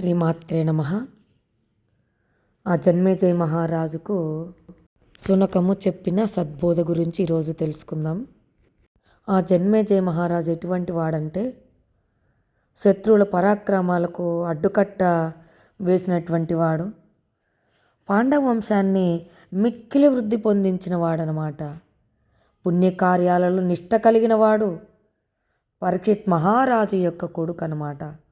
శ్రీమాత్రే నమ. ఆ జన్మేజయ మహారాజుకు సునకము చెప్పిన సద్బోధ గురించి ఈరోజు తెలుసుకుందాం. ఆ జన్మేజయ మహారాజు ఎటువంటి వాడంటే శత్రువుల పరాక్రమాలకు అడ్డుకట్ట వేసినటువంటి వాడు. పాండవ వంశాన్ని మిక్కిలి వృద్ధి పొందించిన వాడనమాట. పుణ్యకార్యాలలో నిష్ట కలిగిన వాడు. పరీక్షిత్ మహారాజు యొక్క కొడుకు అనమాట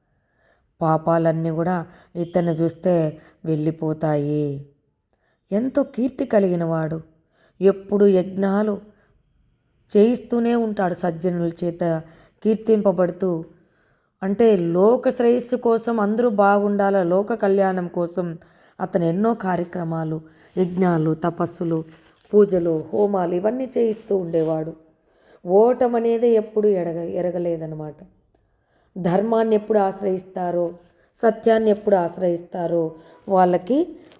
పాపాలన్నీ కూడా ఇతన్ని చూస్తే వెళ్ళిపోతాయి. ఎంతో కీర్తి కలిగినవాడు. ఎప్పుడు యజ్ఞాలు చేయిస్తూనే ఉంటాడు సజ్జనుల చేత కీర్తింపబడుతూ. అంటే లోక శ్రేయస్సు కోసం అందరూ బాగుండాల? లోక కళ్యాణం కోసం అతను ఎన్నో కార్యక్రమాలు యజ్ఞాలు తపస్సులు పూజలు హోమాలు ఇవన్నీ చేయిస్తూ ఉండేవాడు. ఓటం అనేది ఎప్పుడు ఎడగ ఎరగలేదనమాట ధర్మాన్ని ఎప్పుడు ఆశ్రయిస్తారో సత్యాన్ని ఎప్పుడు ఆశ్రయిస్తారో వాళ్ళకి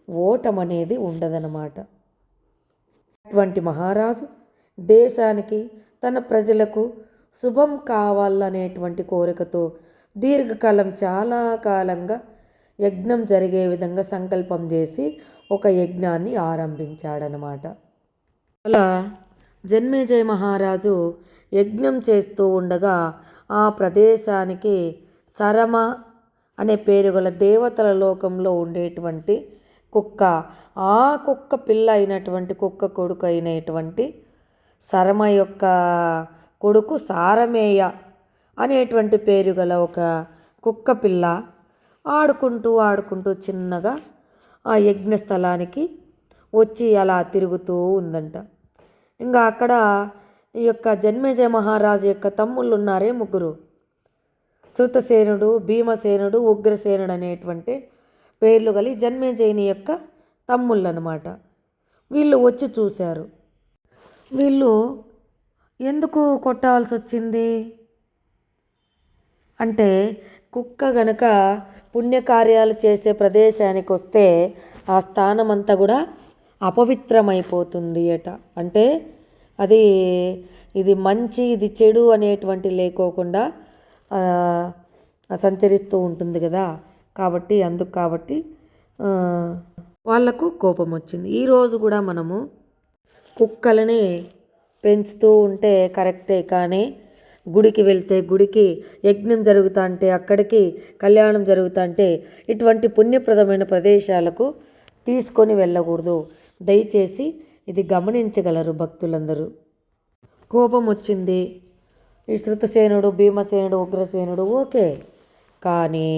ఓటం అనేది ఉండదన్నమాట. అటువంటి మహారాజు దేశానికి తన ప్రజలకు శుభం కావాలనేటువంటి కోరికతో దీర్ఘకాలం చాలా కాలంగా యజ్ఞం జరిగే విధంగా సంకల్పం చేసి ఒక యజ్ఞాన్ని ఆరంభించాడనమాట అలా జన్మేజయ మహారాజు యజ్ఞం చేస్తూ ఉండగా ఆ ప్రదేశానికి సరమ అనే పేరు గల దేవతల లోకంలో ఉండేటువంటి కుక్క ఆ కుక్క పిల్ల అయినటువంటి కుక్క కొడుకు అయినటువంటి సరమ యొక్క కొడుకు సారమేయ అనేటువంటి పేరు గల ఒక కుక్క పిల్ల ఆడుకుంటూ ఆడుకుంటూ చిన్నగా ఆ యజ్ఞ స్థలానికి వచ్చి అలా తిరుగుతూ ఉందంట. ఇంకా అక్కడ ఈ యొక్క జన్మేజయ మహారాజు యొక్క తమ్ముళ్ళు ఉన్నారే ముగ్గురు. శృతసేనుడు భీమసేనుడు ఉగ్రసేనుడు అనేటువంటి పేర్లు కలిగి జన్మేజయుని యొక్క తమ్ముళ్ళు అనమాట వీళ్ళు వచ్చి చూశారు. వీళ్ళు ఎందుకు కొట్టాల్సి వచ్చింది అంటే కుక్క గనక పుణ్యకార్యాలు చేసే ప్రదేశానికి వస్తే ఆ స్థానం అంతా కూడా అపవిత్రమైపోతుంది అట అంటే అది ఇది మంచి ఇది చెడు అనేటువంటి లేకోకుండా సంచరిస్తూ ఉంటుంది కదా. కాబట్టి అందుకు కాబట్టి వాళ్ళకు కోపం వచ్చింది. ఈరోజు కూడా మనము కుక్కలని పెంచుతూ ఉంటే కరెక్టే కానీ గుడికి వెళ్తే గుడికి యజ్ఞం జరుగుతా అంటే అక్కడికి కళ్యాణం జరుగుతా అంటే ఇటువంటి పుణ్యప్రదమైన ప్రదేశాలకు తీసుకొని వెళ్ళకూడదు. దయచేసి ఇది గమనించగలరు భక్తులందరూ. కోపం వచ్చింది ఈ శృతసేనుడు భీమసేనుడు ఉగ్రసేనుడు ఓకే. కానీ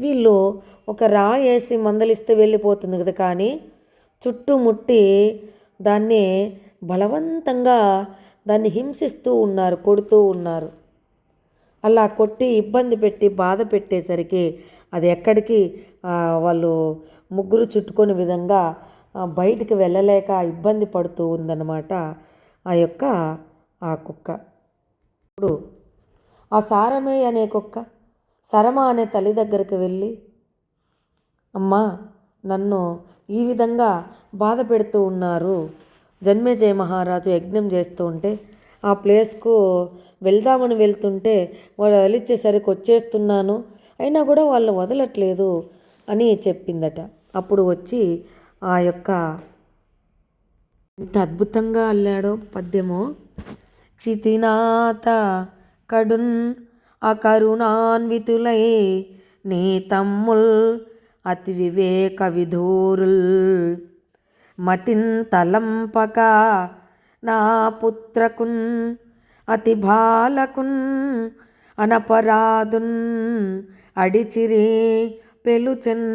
వీళ్ళు ఒక రాయి వేసి మందలిస్తే వెళ్ళిపోతుంది కదా కానీ చుట్టుముట్టి దాన్ని బలవంతంగా దాన్ని హింసిస్తూ ఉన్నారు కొడుతూ ఉన్నారు. అలా కొట్టి ఇబ్బంది పెట్టి బాధ పెట్టేసరికి అది ఎక్కడికి వాళ్ళు ముగ్గురు చుట్టుకొని విధంగా బయటికి వెళ్ళలేక ఇబ్బంది పడుతూ ఉందన్నమాట ఆ యొక్క ఆ కుక్క. ఇప్పుడు ఆ సారమే అనే కుక్క సరమ అనే తల్లి దగ్గరికి వెళ్ళి అమ్మా నన్ను ఈ విధంగా బాధ పెడుతూ ఉన్నారు. జన్మేజయ మహారాజు యజ్ఞం చేస్తూ ఉంటే ఆ ప్లేస్కు వెళ్దామని వెళ్తుంటే వాళ్ళు వదిలిచ్చేసరికి వచ్చేస్తున్నాను. అయినా కూడా వాళ్ళు వదలట్లేదు అని చెప్పిందట. అప్పుడు వచ్చి ఆ యొక్క ఎంత అద్భుతంగా అల్లాడో పద్యమో. క్షితినాథ కడున్ అకరుణాన్వితులై నీ తమ్ముల్ అతి వివేక విధూరుల్ మతిన్ తలంపక నా పుత్రకున్ అతి బాలకున్ అనపరాదున్ అడిచిరి పెలుచెన్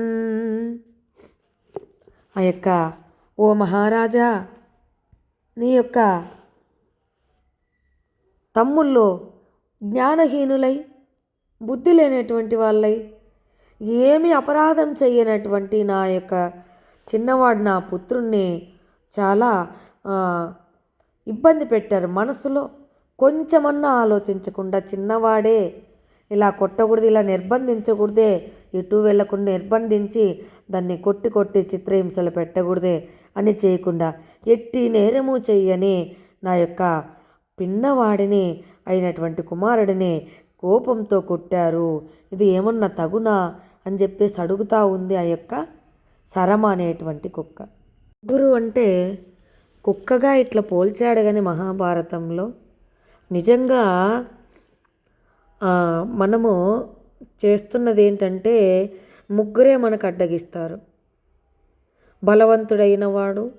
ఆ యొక్క ఓ మహారాజా నీ యొక్క తమ్ముల్లో జ్ఞానహీనులై బుద్ధి లేనటువంటి వాళ్ళై ఏమి అపరాధం చేయనటువంటి నా యొక్క చిన్నవాడు నా పుత్రుణ్ణి చాలా ఇబ్బంది పెట్టారు మనసులో. కొంచెమన్నా ఆలోచించకుండా చిన్నవాడే ఇలా కొట్టకూడదు ఇలా నిర్బంధించకూడదే. ఎటు వెళ్ళకుండా నిర్బంధించి దాన్ని కొట్టి కొట్టి చిత్రహింసలు పెట్టకూడదే అని చేయకుండా ఎట్టి నేరము చెయ్యని నా యొక్క పిన్నవాడిని అయినటువంటి కుమారుడిని కోపంతో కొట్టారు. ఇది ఏమన్నా తగునా అని చెప్పేసి అడుగుతూ ఉంది ఆ యొక్క సరమ అనేటువంటి కుక్క. గురు అంటే కుక్కగా ఇట్లా పోల్చాడు కానీ మహాభారతంలో నిజంగా మనము చేస్తున్నది ఏంటంటే ముగ్గురే మనకు అడ్డగిస్తారు. బలవంతుడైన వాడు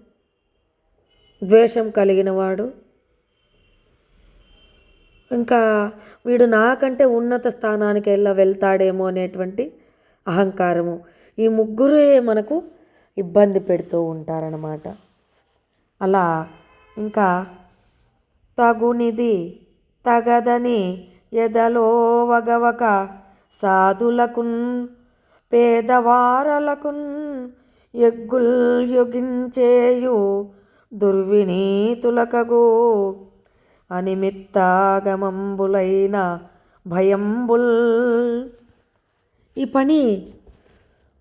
ద్వేషం కలిగిన వాడు ఇంకా వీడు నాకంటే ఉన్నత స్థానానికి వెళ్ళ వెళ్తాడేమో అనేటువంటి అహంకారము. ఈ ముగ్గురే మనకు ఇబ్బంది పెడుతూ ఉంటారన్నమాట. అలా ఇంకా తగునిది తగదని ఎదలో వగవక సాధులకున్ పేదవారలకున్ ఎగ్గుల్ యుగించేయు దుర్వినీతులకగు. అనిమిత్తాగమంబులైన భయంబుల్. ఈ పని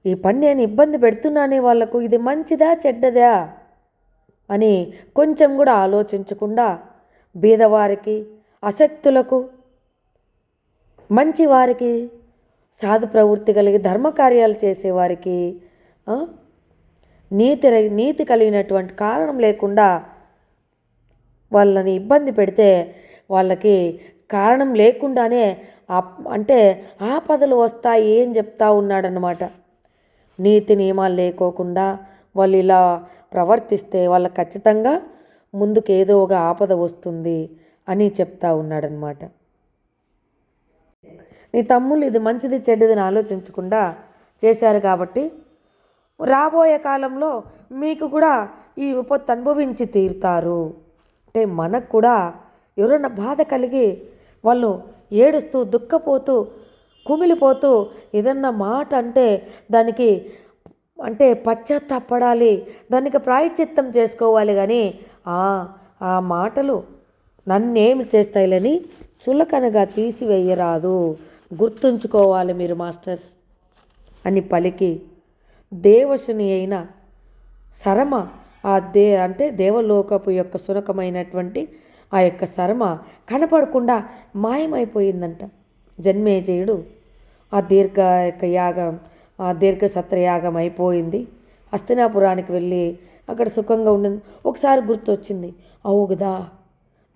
ఈ పని నేను ఇబ్బంది పెడుతున్నానే వాళ్ళకు ఇది మంచిదా చెడ్డదా అని కొంచెం కూడా ఆలోచించకుండా బీదవారికి అశక్తులకు మంచివారికి సాధు ప్రవృత్తి కలిగి ధర్మకార్యాలు చేసేవారికి నీతి నీతి కలిగినటువంటి కారణం లేకుండా వాళ్ళని ఇబ్బంది పెడితే వాళ్ళకి కారణం లేకుండానే అంటే ఆపదలు వస్తాయి ఏం చెప్తా ఉన్నాడనమాట నీతి నియమాలు లేకోకుండా వాళ్ళు ఇలా ప్రవర్తిస్తే వాళ్ళకి ఖచ్చితంగా ముందుకు ఏదో ఒక ఆపద వస్తుంది అని చెప్తా ఉన్నాడనమాట నీ తమ్ముళ్ళు ఇది మంచిది చెడ్డదని ఆలోచించకుండా చేశారు కాబట్టి రాబోయే కాలంలో మీకు కూడా ఈ విపత్తు అనుభవించి తీరుతారు. అంటే మనకు కూడా ఎవరైనా బాధ కలిగి వాళ్ళు ఏడుస్తూ దుఃఖపోతూ కుమిలిపోతూ ఏదన్నా మాట అంటే దానికి అంటే పశ్చాత్తాపడాలి దానికి ప్రాయశ్చిత్తం చేసుకోవాలి కానీ ఆ ఆ మాటలు నన్నేమి చేస్తాయిలని చులకనగా తీసివేయరాదు. గుర్తుంచుకోవాలి మీరు మాస్టర్స్. అని పలికి దేవశని అయిన సరమ ఆ దే అంటే దేవలోకపు యొక్క సునకమైనటువంటి ఆ యొక్క శరమ కనపడకుండా మాయమైపోయిందంట. జన్మేజయుడు ఆ దీర్ఘ యొక్క యాగం ఆ దీర్ఘ సత్రయాగం అయిపోయింది. హస్తినాపురానికి వెళ్ళి అక్కడ సుఖంగా ఉండింది ఒకసారి గుర్తొచ్చింది. అవుగదా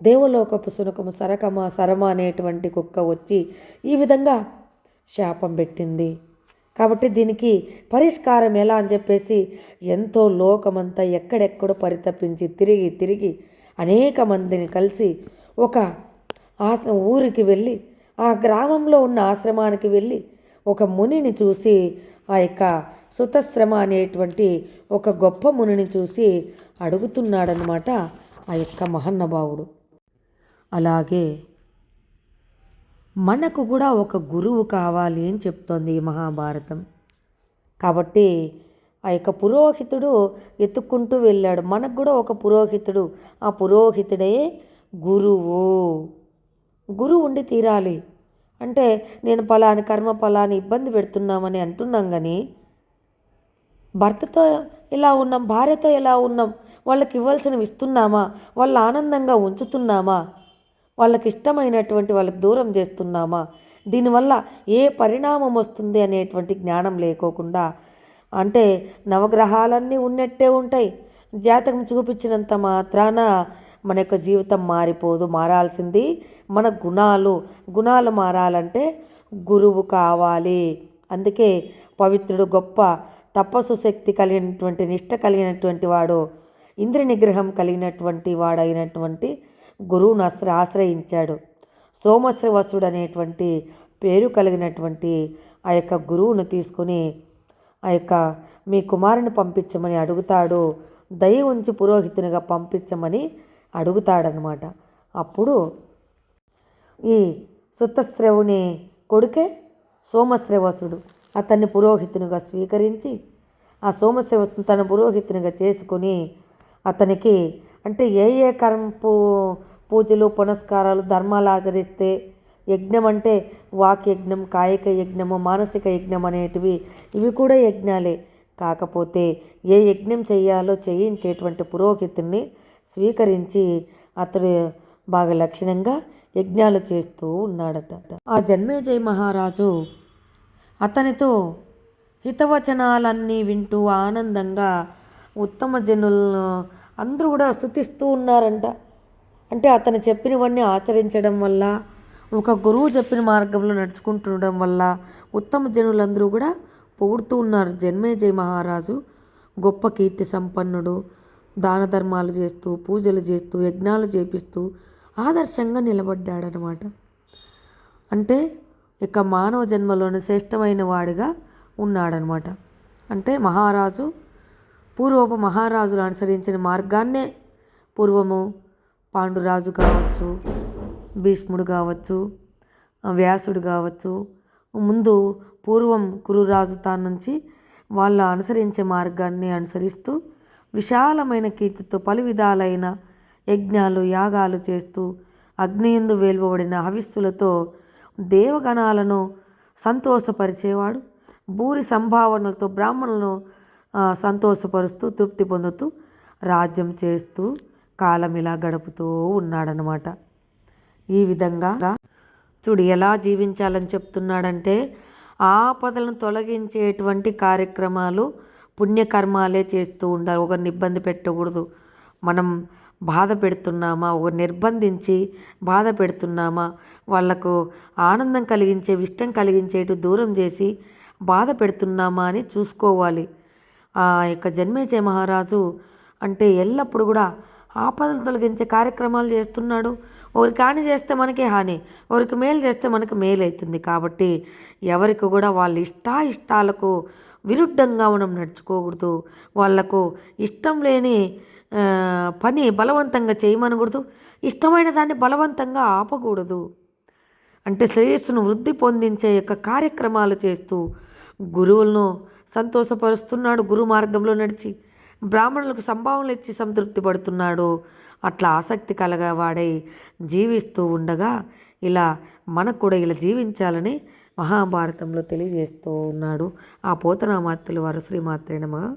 దేవలోకపు సునకము సరకమ సరమ అనేటువంటి కుక్క వచ్చి ఈ విధంగా శాపం పెట్టింది. కాబట్టి దీనికి పరిష్కారం ఎలా అని చెప్పేసి ఎంతో లోకమంతా ఎక్కడెక్కడో పరితపించి తిరిగి తిరిగి అనేక మందిని కలిసి ఒక ఆశ ఊరికి వెళ్ళి ఆ గ్రామంలో ఉన్న ఆశ్రమానికి వెళ్ళి ఒక మునిని చూసి ఆ యొక్క సుతశ్రమ అనేటువంటి ఒక గొప్ప మునిని చూసి అడుగుతున్నాడనమాట ఆ యొక్క మహన్నభావుడు అలాగే మనకు కూడా ఒక గురువు కావాలి అని చెప్తోంది ఈ మహాభారతం. కాబట్టి ఆ యొక్క పురోహితుడు ఎత్తుక్కుంటూ వెళ్ళాడు. మనకు కూడా ఒక పురోహితుడు ఆ పురోహితుడే గురువు. గురువు ఉండి తీరాలి. అంటే నేను ఫలాని కర్మ ఫలాన్ని ఇబ్బంది పెడుతున్నామని అంటున్నాం కానీ భర్తతో ఎలా ఉన్నాం భార్యతో ఎలా ఉన్నాం వాళ్ళకి ఇవ్వాల్సినవి ఇస్తున్నామా వాళ్ళు ఆనందంగా ఉంచుతున్నామా వాళ్ళకి ఇష్టమైనటువంటి వాళ్ళకి దూరం చేస్తున్నామా? దీనివల్ల ఏ పరిణామం వస్తుంది అనేటువంటి జ్ఞానం లేకోకుండా అంటే నవగ్రహాలన్నీ ఉన్నట్టే ఉంటాయి. జాతకం చూపించినంత మాత్రాన మన యొక్క జీవితం మారిపోదు మారాల్సింది మన గుణాలు. గుణాలు మారాలంటే గురువు కావాలి. అందుకే పవిత్రుడు గొప్ప తపస్సు శక్తి కలిగినటువంటి నిష్ట కలిగినటువంటి వాడు ఇంద్ర నిగ్రహం కలిగినటువంటి వాడైనటువంటి గురువును ఆశ్ర ఆశ్రయించాడు. సోమశ్రవసుడు అనేటువంటి పేరు కలిగినటువంటి ఆ యొక్క గురువును తీసుకుని ఆ యొక్క మీ కుమారుని పంపించమని అడుగుతాడు. దయ ఉంచి పురోహితునిగా పంపించమని అడుగుతాడనమాట అప్పుడు ఈ సుతశ్రవుని కొడుకే సోమశ్రవసుడు అతన్ని పురోహితునిగా స్వీకరించి ఆ సోమశ్రవసుని తన పురోహితునిగా చేసుకుని అతనికి అంటే ఏ ఏ కర్మపు పూజలు పునస్కారాలు ధర్మాలు ఆచరిస్తే యజ్ఞం అంటే వాక్ యజ్ఞం కాయిక యజ్ఞము మానసిక యజ్ఞం అనేటివి. ఇవి కూడా యజ్ఞాలే. కాకపోతే ఏ యజ్ఞం చేయాలో చేయించేటువంటి పురోహితుని స్వీకరించి అతడు బాగా లక్షణంగా యజ్ఞాలు చేస్తూ ఉన్నాడట ఆ జన్మేజయ మహారాజు అతనితో హితవచనాలన్నీ వింటూ ఆనందంగా ఉత్తమ జనులను అందరూ కూడా స్థుతిస్తూ ఉన్నారంట. అంటే అతను చెప్పినవన్నీ ఆచరించడం వల్ల ఒక గురువు చెప్పిన మార్గంలో నడుచుకుంటుండడం వల్ల ఉత్తమ జనులందరూ కూడా పొగుడుతూ ఉన్నారు. జన్మేజయ మహారాజు గొప్ప కీర్తి సంపన్నుడు దాన ధర్మాలు చేస్తూ పూజలు చేస్తూ యజ్ఞాలు చేపిస్తూ ఆదర్శంగా నిలబడ్డాడనమాట. అంటే ఇక మానవ జన్మలోని శ్రేష్టమైన వాడిగా ఉన్నాడనమాట. అంటే మహారాజు పూర్వపు మహారాజులు అనుసరించిన మార్గాన్నే పూర్వము పాండురాజు కావచ్చు భీష్ముడు కావచ్చు వ్యాసుడు కావచ్చు. ముందు పూర్వం కురురాజు తాను నుంచి వాళ్ళ అనుసరించే మార్గాన్ని అనుసరిస్తూ విశాలమైన కీర్తితో పలు విధాలైన యజ్ఞాలు యాగాలు చేస్తూ అగ్నియందు వేల్వబడిన హవిస్సులతో దేవగణాలను సంతోషపరిచేవాడు. భూరి సంభావనలతో బ్రాహ్మణులను సంతోషపరుస్తూ తృప్తి పొందుతూ రాజ్యం చేస్తూ కాలం ఇలా గడుపుతూ ఉన్నాడనమాట ఈ విధంగా చూడు ఎలా జీవించాలని చెప్తున్నాడంటే ఆపదలను తొలగించేటువంటి కార్యక్రమాలు పుణ్యకర్మాలే చేస్తూ ఉండాలి. ఒకరిని ఇబ్బంది పెట్టకూడదు. మనం బాధ పెడుతున్నామా? ఒక నిర్బంధించి బాధ పెడుతున్నామా? వాళ్ళకు ఆనందం కలిగించే ఇష్టం కలిగించేటు దూరం చేసి బాధ పెడుతున్నామా అని చూసుకోవాలి. ఆ యొక్క జన్మేజయ మహారాజు అంటే ఎల్లప్పుడు కూడా ఆపదలు తొలగించే కార్యక్రమాలు చేస్తున్నాడు. ఒకరికి హాని చేస్తే మనకే హాని ఒకరికి మేలు చేస్తే మనకు మేలు అవుతుంది కాబట్టి ఎవరికి కూడా వాళ్ళ ఇష్టాయిష్టాలకు విరుద్ధంగా మనం నడుచుకోకూడదు. వాళ్ళకు ఇష్టం లేని పని బలవంతంగా చేయమనకూడదు. ఇష్టమైన దాన్ని బలవంతంగా ఆపకూడదు. అంటే శ్రేయస్సును వృద్ధి పొందించే యొక్క కార్యక్రమాలు చేస్తూ గురువులను సంతోషపరుస్తున్నాడు గురు మార్గంలో నడిచి. బ్రాహ్మణులకు సంభావనలు ఇచ్చి సంతృప్తి పడుతున్నాడు. అట్లా ఆసక్తి కలగవాడై జీవిస్తూ ఉండగా ఇలా మనకు కూడా ఇలా జీవించాలని మహాభారతంలో తెలియజేస్తూ ఉన్నాడు. ఆ పోతనామాత్యుల వారు శ్రీమాత్రేనమా